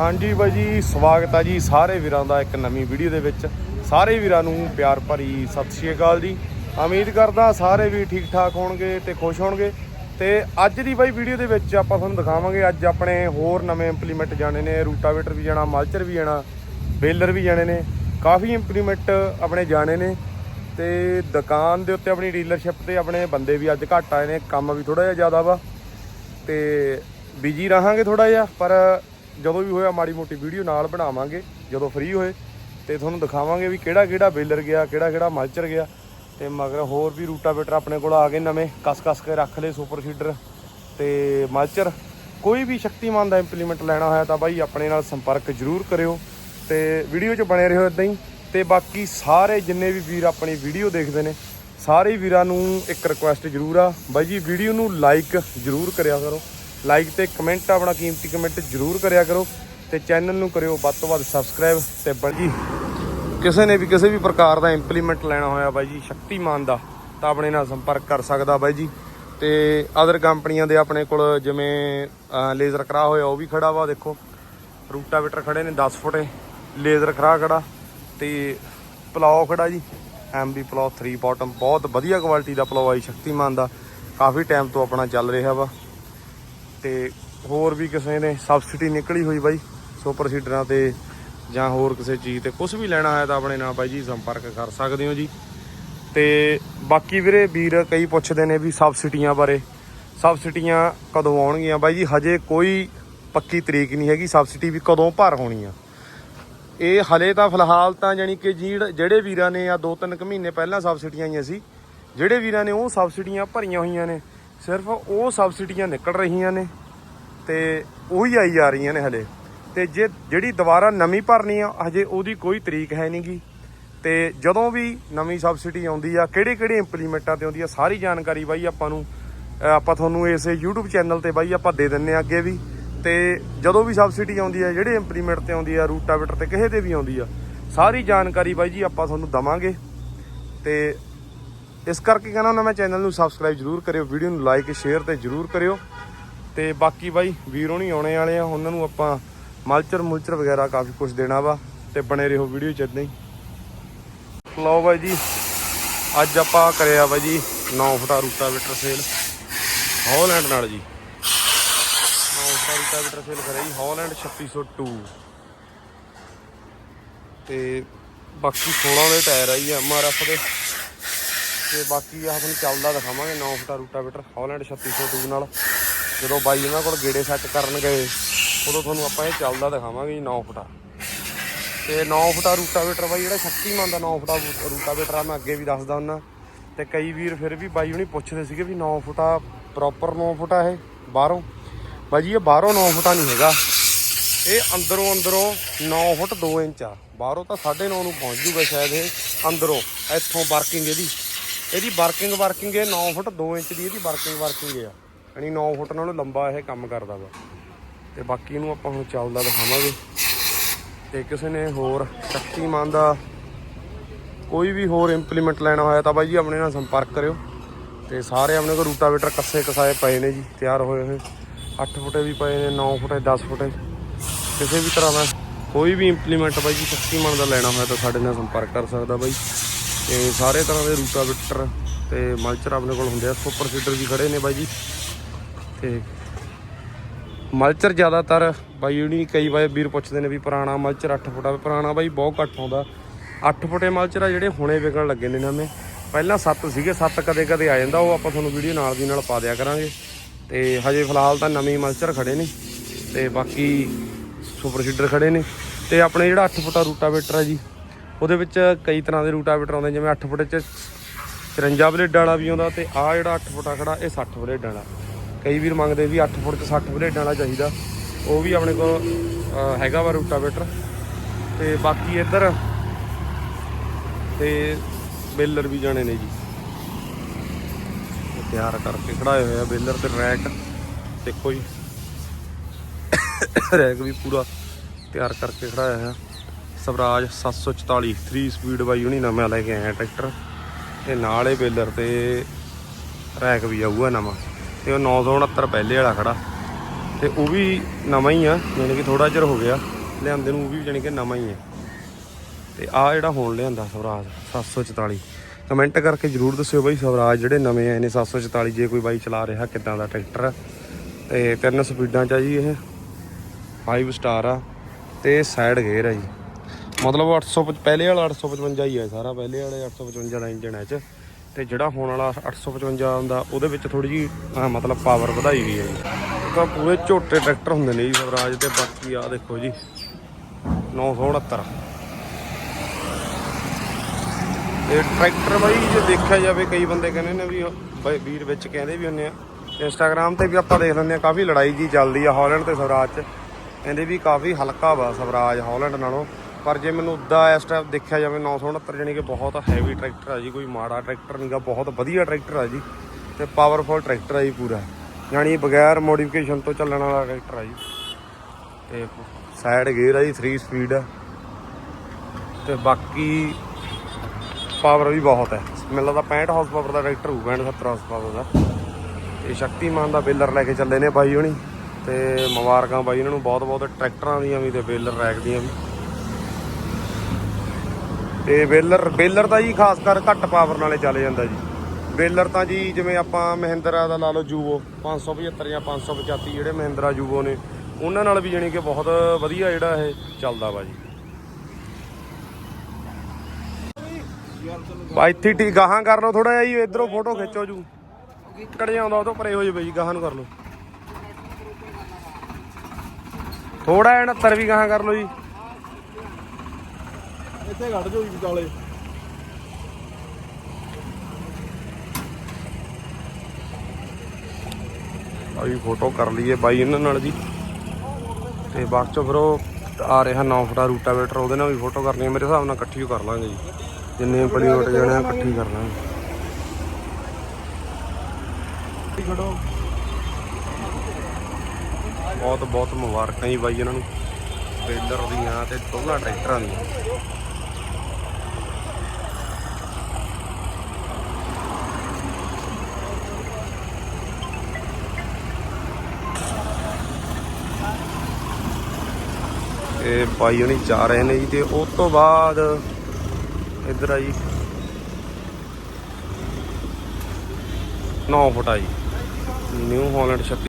ਹਾਂਜੀ ਬਾਈ ਜੀ, ਸਵਾਗਤ ਆ ਜੀ ਸਾਰੇ ਵੀਰਾਂ ਦਾ ਇੱਕ ਨਵੀਂ ਵੀਡੀਓ ਦੇ ਵਿੱਚ। ਸਾਰੇ ਵੀਰਾਂ ਨੂੰ ਪਿਆਰ ਭਰੀ ਸਤਿ ਸ਼੍ਰੀ ਅਕਾਲ ਜੀ। ਉਮੀਦ ਕਰਦਾ ਸਾਰੇ ਵੀ ਠੀਕ ਠਾਕ ਹੋਣਗੇ ਤੇ ਖੁਸ਼ ਹੋਣਗੇ। ਤੇ ਅੱਜ ਦੀ ਬਾਈ ਵੀਡੀਓ ਦੇ ਵਿੱਚ ਆਪਾਂ ਤੁਹਾਨੂੰ ਦਿਖਾਵਾਂਗੇ, ਅੱਜ ਆਪਣੇ ਹੋਰ ਨਵੇਂ ਇੰਪਲੀਮੈਂਟ ਜਾਣੇ ਨੇ, ਰੂਟਾਵੇਟਰ ਵੀ ਜਾਣਾ ਮਲਚਰ ਵੀ ਜਾਣਾ, ਬੇਲਰ ਵੀ ਜਾਣੇ ਨੇ, ਕਾਫੀ ਇੰਪਲੀਮੈਂਟ ਆਪਣੇ ਜਾਣੇ ਨੇ। ਤੇ ਦੁਕਾਨ ਦੇ ਉੱਤੇ ਆਪਣੀ ਡੀਲਰਸ਼ਿਪ ਤੇ ਆਪਣੇ ਬੰਦੇ ਵੀ ਅੱਜ ਘੱਟ ਆਏ ਨੇ, ਕੰਮ ਵੀ ਥੋੜਾ ਜਿਹਾ ਜ਼ਿਆਦਾ ਵਾ। ਤੇ ਬਿਜ਼ੀ ਰਹਾਂਗੇ ਥੋੜਾ ਜਿਹਾ, ਪਰ ਜਦੋਂ ਵੀ ਹੋਇਆ ਮਾੜੀ ਮੋਟੀ ਵੀਡੀਓ ਨਾਲ ਬਣਾਵਾਂਗੇ, ਜਦੋਂ ਫ੍ਰੀ ਹੋਏ, ਤੇ ਤੁਹਾਨੂੰ ਦਿਖਾਵਾਂਗੇ ਵੀ ਕਿਹੜਾ ਕਿਹੜਾ ਬੇਲਰ ਗਿਆ, ਕਿਹੜਾ ਕਿਹੜਾ ਮਲਚਰ ਗਿਆ, ਤੇ ਮਗਰ ਹੋਰ ਵੀ ਰੂਟਾਵੇਟਰ ਆਪਣੇ ਕੋਲ ਆ ਗਏ ਨਵੇਂ ਕਸ-ਕਸ ਕੇ ਰੱਖ ਲਏ ਸੁਪਰ ਸੀਡਰ ਤੇ ਮਲਚਰ, ਕੋਈ ਵੀ ਸ਼ਕਤੀਮਾਨ ਦਾ ਇੰਪਲੀਮੈਂਟ ਲੈਣਾ ਹੋਇਆ ਤਾਂ ਬਾਈ ਆਪਣੇ ਨਾਲ ਸੰਪਰਕ ਜ਼ਰੂਰ ਕਰਿਓ, ਤੇ ਵੀਡੀਓ 'ਚ ਬਣੇ ਰਹੋ ਇਦਾਂ ਹੀ, ਤੇ ਬਾਕੀ ਸਾਰੇ ਜਿੰਨੇ ਵੀ ਵੀਰ ਆਪਣੀ ਵੀਡੀਓ ਦੇਖਦੇ ਨੇ, ਸਾਰੇ ਵੀਰਾਂ ਨੂੰ ਇੱਕ ਰਿਕੁਐਸਟ ਜ਼ਰੂਰ ਆ, ਬਾਈ ਜੀ ਵੀਡੀਓ ਨੂੰ ਲਾਈਕ ਜ਼ਰੂਰ ਕਰਿਆ ਕਰੋ। ਲਾਈਕ ਤੇ ਕਮੈਂਟ ਆਪਣਾ ਕੀਮਤੀ ਕਮੈਂਟ ਜ਼ਰੂਰ ਕਰਿਆ ਕਰੋ ਤੇ ਚੈਨਲ ਨੂੰ ਕਰਿਓ ਵੱਧ ਤੋਂ ਵੱਧ ਸਬਸਕ੍ਰਾਈਬ ਤੇ ਬਾਈ ਜੀ, ਕਿਸੇ ਨੇ ਵੀ ਕਿਸੇ ਵੀ ਪ੍ਰਕਾਰ ਦਾ ਇੰਪਲੀਮੈਂਟ ਲੈਣਾ ਹੋਇਆ ਬਾਈ ਜੀ, ਸ਼ਕਤੀਮਾਨ ਦਾ, ਤਾਂ ਆਪਣੇ ਨਾਲ ਸੰਪਰਕ ਕਰ ਸਕਦਾ ਬਾਈ ਜੀ। ਤੇ ਅਦਰ ਕੰਪਨੀਆਂ ਦੇ ਆਪਣੇ ਕੋਲ ਜਿਵੇਂ ਲੇਜ਼ਰ ਕਰਾ ਹੋਇਆ, ਉਹ ਵੀ ਖੜਾ ਵਾ, ਦੇਖੋ। ਰੂਟਾਵੇਟਰ ਖੜੇ ਨੇ 10 ਫੁੱਟੇ ਲੇਜ਼ਰ ਖਰਾ ਖੜਾ ਤੇ ਪਲਾਓ ਖੜਾ ਜੀ ਐਮਬੀ ਪਲਾਓ 3 ਬਾਟਮ ਬਹੁਤ ਵਧੀਆ ਕੁਆਲਿਟੀ ਦਾ ਪਲਾਓ ਆਈ ਸ਼ਕਤੀਮਾਨ ਦਾ। ਕਾਫੀ ਟਾਈਮ ਤੋਂ ਆਪਣਾ ਚੱਲ ਰਿਹਾ ਵਾ। ਤੇ ਹੋਰ ਵੀ ਕਿਸੇ ਨੇ ਸਬਸਿਡੀ ਨਿਕਲੀ ਹੋਈ ਬਾਈ ਸੁਪਰ ਸੀਡਰਾਂ ਤੇ ਜਾਂ ਹੋਰ ਕਿਸੇ ਚੀਜ਼ ਤੇ ਕੁਝ ਵੀ ਲੈਣਾ ਹੈ ਤਾਂ ਆਪਣੇ ਨਾਲ ਬਾਈ ਜੀ ਸੰਪਰਕ ਕਰ ਸਕਦੇ ਹੋ ਜੀ। ਤੇ ਬਾਕੀ ਵੀਰੇ ਵੀਰ ਕਈ ਪੁੱਛਦੇ ਨੇ ਵੀ ਸਬਸਿਡੀਆਂ ਬਾਰੇ। ਸਬਸਿਡੀਆਂ ਕਦੋਂ ਆਉਣਗੀਆਂ? ਬਾਈ ਜੀ ਹਜੇ ਕੋਈ ਪੱਕੀ ਤਰੀਕ ਨਹੀਂ ਹੈਗੀ ਸਬਸਿਡੀ ਵੀ ਕਦੋਂ ਭਰ ਹੋਣੀ ਆ। ਇਹ ਹਲੇ ਤਾਂ ਫਿਲਹਾਲ ਤਾਂ ਜਾਨੀ ਕਿ ਜਿਹੜੇ ਜਿਹੜੇ ਵੀਰਾਂ ਨੇ ਆ ਦੋ ਤਿੰਨ ਕੁ ਮਹੀਨੇ ਪਹਿਲਾਂ ਸਬਸਿਡੀਆਂ ਆਈਆਂ ਸੀ, ਜਿਹੜੇ ਵੀਰਾਂ ਨੇ ਉਹ ਸਬਸਿਡੀਆਂ ਭਰੀਆਂ ਹੋਈਆਂ ਨੇ। ਸਿਰਫ ਉਹ ਸਬਸਿਡੀਆਂ ਨਿਕਲ ਰਹੀਆਂ ਨੇ ਤੇ ਉਹੀ ਆਈ ਜਾ ਰਹੀਆਂ ਨੇ ਹਲੇ। ਤੇ ਜੇ ਜਿਹੜੀ ਦੁਬਾਰਾ ਨਵੀਂ ਭਰਨੀ ਆ, ਹਜੇ ਉਹਦੀ ਕੋਈ ਤਰੀਕ ਹੈ ਨਹੀਂਗੀ ਤੇ ਜਦੋਂ ਵੀ ਨਵੀਂ ਸਬਸਿਡੀ ਆਉਂਦੀ ਆ ਕਿਹੜੇ ਕਿਹੜੇ ਇੰਪਲੀਮੈਂਟਾਂ ਤੇ ਆਉਂਦੀ ਆ, ਸਾਰੀ ਜਾਣਕਾਰੀ ਬਾਈ ਆਪਾਂ ਨੂੰ ਆਪਾਂ ਤੁਹਾਨੂੰ ਇਸ YouTube ਚੈਨਲ ਤੇ ਬਾਈ ਆਪਾਂ ਦੇ ਦਿੰਨੇ ਆ ਅੱਗੇ ਵੀ। ਤੇ ਜਦੋਂ ਵੀ ਸਬਸਿਡੀ ਆਉਂਦੀ ਆ, ਜਿਹੜੇ ਇੰਪਲੀਮੈਂਟ ਤੇ ਆਉਂਦੀ ਆ ਰੂਟਾਵੇਟਰ ਤੇ ਕਿਸੇ ਤੇ ਵੀ ਆਉਂਦੀ ਆ, ਸਾਰੀ ਜਾਣਕਾਰੀ ਬਾਈ ਜੀ ਆਪਾਂ ਤੁਹਾਨੂੰ ਦਵਾਂਗੇ। ਤੇ ਇਸ ਕਰਕੇ ਕਹਿੰਦਾ ਹੁੰਦਾ, ਮੈਂ ਚੈਨਲ ਨੂੰ ਸਬਸਕ੍ਰਾਈਬ ਜਰੂਰ ਕਰਿਓ ਵੀਡੀਓ ਨੂੰ ਲਾਈਕ ਸ਼ੇਅਰ ਤੇ ਜਰੂਰ ਕਰਿਓ। ਤੇ ਬਾਕੀ ਬਾਈ, ਵੀਰੋਂ ਨਹੀਂ ਆਉਣੇ ਵਾਲੇ ਆ, ਉਹਨਾਂ ਨੂੰ ਆਪਾਂ ਮਲਚਰ ਮੁਲਚਰ ਵਗੈਰਾ ਕਾਫੀ ਕੁਝ ਦੇਣਾ ਵਾ, ਤੇ ਬਣੇ ਰਹੋ ਵੀਡੀਓ ਚ ਇਦਾਂ ਹੀ। ਲਓ ਬਾਈ ਜੀ, ਅੱਜ ਆਪਾਂ ਕਰਿਆ ਬਾਈ ਜੀ 9 ਫੁੱਟਾ ਰੂਟਾਵੇਟਰ ਸੇਲ ਹੌਲੈਂਡ ਨਾਲ ਜੀ। 9 ਫੁੱਟਾ ਰੂਟਾਵੇਟਰ ਸੇਲ ਕਰਿਆ ਜੀ ਹੌਲੈਂਡ 3602 ਤੇ ਬਾਕੀ 16 ਦੇ ਟਾਇਰ ਆ ਜੀ ਐਮਆਰਐਫ ਦੇ। ਤੇ ਬਾਕੀ ਆਹ ਤੁਹਾਨੂੰ ਚੱਲਦਾ ਦਿਖਾਵਾਂਗੇ 9 ਫੁੱਟਾ ਰੂਟਾਵੇਟਰ ਹੌਲੈਂਡ 3602 ਨਾਲ। ਜਦੋਂ ਬਾਈ ਉਹਨਾਂ ਕੋਲ ਗੇੜੇ ਸੈੱਟ ਕਰਨ ਗਏ, ਉਦੋਂ ਤੁਹਾਨੂੰ ਆਪਾਂ ਇਹ ਚੱਲਦਾ ਦਿਖਾਵਾਂਗੇ ਜੀ 9 ਫੁੱਟਾ। ਤੇ 9 ਫੁੱਟਾ ਰੂਟਾਵੇਟਰ ਬਾਈ, ਜਿਹੜਾ ਸ਼ਕਤੀਮਾਨ ਦਾ 9 ਫੁੱਟਾ ਰੂਟਾਵੇਟਰ ਆ, ਮੈਂ ਅੱਗੇ ਵੀ ਦੱਸਦਾ ਹੁੰਦਾ। ਤੇ ਕਈ ਵੀਰ ਫਿਰ ਵੀ ਬਾਈ ਹੁਣੀ ਪੁੱਛਦੇ ਸੀਗੇ ਵੀ 9 ਫੁੱਟਾ ਪ੍ਰੋਪਰ 9 ਫੁੱਟਾ ਇਹ ਬਾਹਰੋਂ। ਬਾਈ ਜੀ, ਇਹ ਬਾਹਰੋਂ 9 ਫੁੱਟਾ ਨਹੀਂ ਹੈਗਾ। ਇਹ ਅੰਦਰੋਂ ਅੰਦਰੋਂ 9 ਫੁੱਟ 2 ਇੰਚ ਆ। ਬਾਹਰੋਂ ਤਾਂ 9.5 ਨੂੰ ਪਹੁੰਚ ਜੂਗਾ ਸ਼ਾਇਦ ਇਹ ਅੰਦਰੋਂ, ਇੱਥੋਂ ਵਰਕਿੰਗ ਇਹਦੀ। ਇਹਦੀ ਵਰਕਿੰਗ ਵਰਕਿੰਗ ਇਹ 9 ਫੁੱਟ 2 ਇੰਚ ਦੀ, ਇਹਦੀ ਵਰਕਿੰਗ ਵਰਕਿੰਗ ਆ। ਯਾਨੀ 9 ਫੁੱਟ ਨਾਲੋਂ ਲੰਬਾ ਇਹ ਕੰਮ ਕਰਦਾ ਵਾ। ਤੇ ਬਾਕੀ ਇਹਨੂੰ ਆਪਾਂ ਹੁਣ ਚੱਲਦਾ ਦਿਖਾਵਾਂਗੇ। ਤੇ ਕਿਸੇ ਨੇ ਹੋਰ ਸ਼ਕਤੀਮਾਨ ਦਾ ਕੋਈ ਵੀ ਹੋਰ ਇੰਪਲੀਮੈਂਟ ਲੈਣਾ ਹੋਇਆ ਤਾਂ ਬਾਈ ਜੀ ਆਪਣੇ ਨਾਲ ਸੰਪਰਕ ਕਰਿਓ। ਤੇ ਸਾਰੇ ਆਪਣੇ ਕੋਲ ਰੂਟਾਵੇਟਰ ਕੱਸੇ ਕਸਾਏ ਪਏ ਨੇ ਜੀ, ਤਿਆਰ ਹੋਏ ਹੋਏ। 8 ਫੁੱਟੇ ਵੀ ਪਏ ਨੇ 9 ਫੁੱਟੇ 10 ਫੁੱਟੇ। ਕਿਸੇ ਵੀ ਤਰ੍ਹਾਂ ਦਾ ਕੋਈ ਵੀ ਇੰਪਲੀਮੈਂਟ ਬਾਈ ਜੀ ਸ਼ਕਤੀਮਾਨ ਦਾ ਲੈਣਾ ਹੋਇਆ ਤਾਂ ਸਾਡੇ ਨਾਲ ਸੰਪਰਕ ਕਰ ਸਕਦਾ ਬਾਈ। ਤੇ ਸਾਰੇ ਤਰ੍ਹਾਂ ਦੇ ਰੂਟਾਵੇਟਰ ਤੇ ਮਲਚਰ ਆਪਣੇ ਕੋਲ ਹੁੰਦੇ ਆ, ਸੁਪਰ ਸੀਡਰ ਵੀ ਖੜੇ ਨੇ ਬਾਈ ਜੀ। ਤੇ ਮਲਚਰ ਜ਼ਿਆਦਾਤਰ ਬਾਈ ਜਿਹੜੀ ਕਈ ਵਾਰ ਵੀਰ ਪੁੱਛਦੇ ਨੇ ਵੀ ਪੁਰਾਣਾ ਮਲਚਰ 8 ਫੁੱਟਾ ਪੁਰਾਣਾ ਬਾਈ ਬਹੁਤ ਘੱਟ ਆਉਂਦਾ। 8 ਫੁੱਟੇ ਮਲਚਰ ਆ ਜਿਹੜੇ ਹੁਣੇ ਵਿਕਣ ਲੱਗੇ ਨੇ ਨਵੇਂ ਪਹਿਲਾਂ 7 ਸੀਗੇ 7 ਕਦੇ ਕਦੇ ਆ ਜਾਂਦਾ, ਉਹ ਆਪਾਂ ਤੁਹਾਨੂੰ ਵੀਡੀਓ ਨਾਲ ਦੀ ਨਾਲ ਪਾ ਦਿਆ ਕਰਾਂਗੇ। ਤੇ ਹਜੇ ਫਿਲਹਾਲ ਤਾਂ ਨਵੇਂ ਮਲਚਰ ਖੜੇ ਨੇ, ਤੇ ਬਾਕੀ ਸੁਪਰ ਸੀਡਰ ਖੜੇ ਨੇ। ਤੇ ਆਪਣੇ ਜਿਹੜਾ 8 ਫੁੱਟਾ ਰੂਟਾਵੇਟਰ ਆ ਜੀ ਉਹਦੇ ਵਿੱਚ ਕਈ ਤਰ੍ਹਾਂ ਦੇ ਰੂਟਾਵੇਟਰ ਆਉਂਦੇ ਜਿਵੇਂ 8 ਫੁੱਟ ਚ 54 ਬਲੇਡਾਂ ਵਾਲਾ ਵੀ ਆਉਂਦਾ ਤੇ ਆਹ ਜਿਹੜਾ 8 ਫੁੱਟਾ ਖੜਾ, ਇਹ 60 ਬਲੇਡਾਂ ਵਾਲਾ। ਕਈ ਵੀਰ ਮੰਗਦੇ ਵੀ 8 ਫੁੱਟ ਚ 60 ਬਲੇਡਾਂ ਵਾਲਾ ਚਾਹੀਦਾ। ਉਹ ਵੀ ਆਪਣੇ ਕੋਲ ਹੈਗਾ ਵਾ ਰੂਟਾਵੇਟਰ ਤੇ ਬਾਕੀ ਇੱਧਰ ਤੇ ਬੇਲਰ ਵੀ ਜਾਣੇ ਨੇ ਜੀ। ਤਿਆਰ ਕਰਕੇ ਖੜਾਏ ਹੋਏ ਆ ਬੇਲਰ ਤੇ ਰੈਕ। ਦੇਖੋ ਜੀ। ਰੈਕ ਵੀ ਪੂਰਾ ਤਿਆਰ ਕਰਕੇ ਖੜਾਇਆ ਹੋਇਆ। ਸਵਰਾਜ 744 3 ਸਪੀਡ ਬਾਈ ਹੁਣੀ ਨਵਾਂ ਲੈ ਕੇ ਆਇਆ ਟਰੈਕਟਰ। ਤੇ ਨਾਲ ਇਹ ਬੇਲਰ ਤੇ ਰੈਕ ਵੀ ਆਊਗਾ ਨਵਾਂ। ਤੇ ਉਹ 969 ਪਹਿਲੇ ਵਾਲਾ ਖੜਾ। ਤੇ ਉਹ ਵੀ ਨਵਾਂ ਹੀ ਆ ਯਾਨੀ ਕਿ ਥੋੜਾ ਚਿਰ ਹੋ ਗਿਆ। ਲਿਆਂਦੇ ਨੂੰ ਉਹ ਵੀ ਯਾਨੀ ਕਿ ਨਵਾਂ ਹੀ ਆ। ਤੇ ਆ ਜਿਹੜਾ ਹੁਣ ਲਿਆਂਦਾ ਸਵਰਾਜ 744 ਕਮੈਂਟ ਕਰਕੇ ਜਰੂਰ ਦੱਸਿਓ ਬਾਈ ਸਵਰਾਜ ਜਿਹੜੇ ਨਵੇਂ ਆਏ ਨੇ 744 ਜੇ ਕੋਈ ਬਾਈ ਚਲਾ ਰਿਹਾ ਕਿੱਦਾਂ ਦਾ ਟਰੈਕਟਰ ਆ। ਤੇ ਤਿੰਨ ਸਪੀਡਾਂ ਚ ਆ ਜੀ ਇਹ। 5 ਸਟਾਰ ਆ। ਤੇ ਸਾਈਡ ਗੇਅਰ ਆ ਜੀ। ਮਤਲਬ 800 ਪਹਿਲੇ ਵਾਲਾ 855 ਹੀ ਹੈ ਸਾਰਾ, ਪਹਿਲੇ ਵਾਲੇ 855 ਦਾ ਇੰਜਨ ਹੈ ਚ। ਤੇ ਜਿਹੜਾ ਹੁਣ ਵਾਲਾ 855 ਆਉਂਦਾ ਉਹਦੇ ਵਿੱਚ ਥੋੜੀ ਜੀ ਮਤਲਬ ਪਾਵਰ ਵਧਾਈ ਵੀ ਹੈ ਜੀ। ਤਾਂ ਪੂਰੇ ਝੋਟੇ ਟਰੈਕਟਰ ਹੁੰਦੇ ਨੇ ਜੀ, ਸਵਰਾਜ ਤੇ ਬਾਕੀ ਆ ਦੇਖੋ ਜੀ 969 ਇਹ ਟਰੈਕਟਰ ਬਾਈ, ਜੇ ਦੇਖਿਆ ਜਾਵੇ, ਕਈ ਬੰਦੇ ਕਹਿੰਦੇ ਨੇ ਵੀ ਵੀਰ ਵਿੱਚ ਕਹਿੰਦੇ ਵੀ ਹੁੰਨੇ ਆ ਇੰਸਟਾਗ੍ਰam ਤੇ ਵੀ ਆਪਾਂ ਦੇਖ ਲੈਂਦੇ ਆ, ਕਾਫੀ ਲੜਾਈ ਜੀ ਚੱਲਦੀ ਆ ਹਾਲੈਂਡ ਤੇ ਸਵਰਾਜ ਚ। ਕਹਿੰਦੇ ਵੀ ਕਾਫੀ ਹਲਕਾ ਵਾ ਸਵਰਾਜ ਹਾਲੈਂਡ ਨਾਲੋਂ। ਪਰ ਜੇ ਮੈਨੂੰ ਉਦਾਂ ਇਸ ਟਾਈਮ ਦੇਖਿਆ ਜਾਵੇ 969 ਜਾਨੀ ਕਿ ਬਹੁਤ ਹੈਵੀ ਟਰੈਕਟਰ ਆ ਜੀ, ਕੋਈ ਮਾੜਾ ਟਰੈਕਟਰ ਨਹੀਂਗਾ ਬਹੁਤ ਵਧੀਆ ਟਰੈਕਟਰ ਆ ਜੀ ਤੇ ਪਾਵਰਫੁਲ ਟਰੈਕਟਰ ਆ ਜੀ ਪੂਰਾ। ਯਾਨੀ ਬਗੈਰ ਮੋਡੀਫਿਕੇਸ਼ਨ ਤੋਂ ਚੱਲਣ ਵਾਲਾ ਟਰੈਕਟਰ ਆ ਜੀ। ਤੇ ਸਾਈਡ ਗੇਅਰ ਆ ਜੀ 3 ਸਪੀਡ ਆ। ਤੇ ਬਾਕੀ ਪਾਵਰ ਵੀ ਬਹੁਤ ਹੈ ਮੈਨੂੰ ਲੱਗਦਾ 65 ਹਾਰਸ ਪਾਵਰ ਦਾ ਟਰੈਕਟਰ ਹੋਊਗਾ 70 ਹਾਰਸ ਪਾਵਰ ਦਾ। ਤੇ ਸ਼ਕਤੀਮਾਨ ਦਾ ਬੇਲਰ ਲੈ ਕੇ ਚੱਲੇ ਨੇ ਬਾਈ ਹੁਣੀ। ਤੇ ਮੁਬਾਰਕਾਂ ਬਾਈ ਇਹਨਾਂ ਨੂੰ ਬਹੁਤ ਬਹੁਤ ਟਰੈਕਟਰਾਂ ਦੀਆਂ ਵੀ ਤੇ ਬੇਲਰ ਰੈਕ ਦੀਆਂ ਵੀ। ਤੇ ਬੇਲਰ ਬੇਲਰ ਤਾਂ ਜੀ ਖਾਸ ਕਰ ਘੱਟ ਪਾਵਰ ਨਾਲੇ ਚੱਲ ਜਾਂਦਾ ਜੀ। ਬੇਲਰ ਤਾਂ ਜੀ ਜਿਵੇਂ ਆਪਾਂ ਮਹਿੰਦਰਾ ਦਾ ਲਾ ਲਓ ਜੂਵੋ 575 ਜਾਂ 585 ਜਿਹੜੇ ਮਹਿੰਦਰਾ ਜੂਵੋ ਨੇ, ਉਹਨਾਂ ਨਾਲ ਵੀ ਜਾਣੀ ਕਿ ਬਹੁਤ ਵਧੀਆ ਜਿਹੜਾ ਇਹ ਚੱਲਦਾ ਵਾ ਜੀ। ਬਾ ਇੱਥੇ ਠੀਕ ਗਾਹਾਂ ਕਰ ਲਓ ਥੋੜਾ ਜਿਹਾ ਜੀ, ਇਧਰੋਂ ਫੋਟੋ ਖਿੱਚੋ ਜੂ। ਕੜੇ ਆਉਂਦਾ ਉਹ ਤੋਂ ਪਰੇ ਹੋ ਜਾਵੇ ਜੀ, ਗਾਹਾਂ ਨੂੰ ਕਰ ਲਓ। ਥੋੜਾ ਜਿਹਾ 69 ਵੀ ਗਾਹਾਂ ਕਰ ਲਓ ਜੀ। ਇੱਥੇ ਕੱਢ ਜੋ ਵਿਚਾਲੇ। ਆ ਵੀ ਫੋਟੋ ਕਰ ਲਈਏ ਬਾਈ ਇਹਨਾਂ ਨਾਲ ਜੀ। ਤੇ ਬਾਅਦ ਚੋਂ ਫਿਰ ਉਹ ਆ ਰਿਹਾ 9 ਫੁੱਟਾ ਰੂਟਾਵੇਟਰ ਉਹਦੇ ਨਾਲ ਵੀ ਫੋਟੋ ਕਰਨੀ ਹੈ ਮੇਰੇ ਹਿਸਾਬ ਨਾਲ ਇਕੱਠੀ ਕਰ ਲਾਂਗੇ ਜੀ। ਜਿੰਨੇ ਪਲੀਓਟ ਜਾਣੇ ਆ ਇਕੱਠੀ ਕਰ ਲਾਂਗੇ। ਖੜੋ। ਬਹੁਤ ਬਹੁਤ ਮੁਬਾਰਕਾਂ ਜੀ ਬਾਈ ਇਹਨਾਂ ਨੂੰ। ਬੇਲਰ ਦੀਆਂ ਤੇ ਦੋਨਾਂ ਟਰੈਕਟਰਾਂ ਦੀਆਂ। ਇਹ ਬਾਈ ਹੁਣੀ ਜਾ ਰਹੇ ਨੇ ਜੀ ਤੇ ਉਸ ਤੋਂ ਬਾਅਦ ਇੱਧਰ ਆ ਜੀ। 9 ਫੁੱਟ ਆ ਜੀ। New Holland 36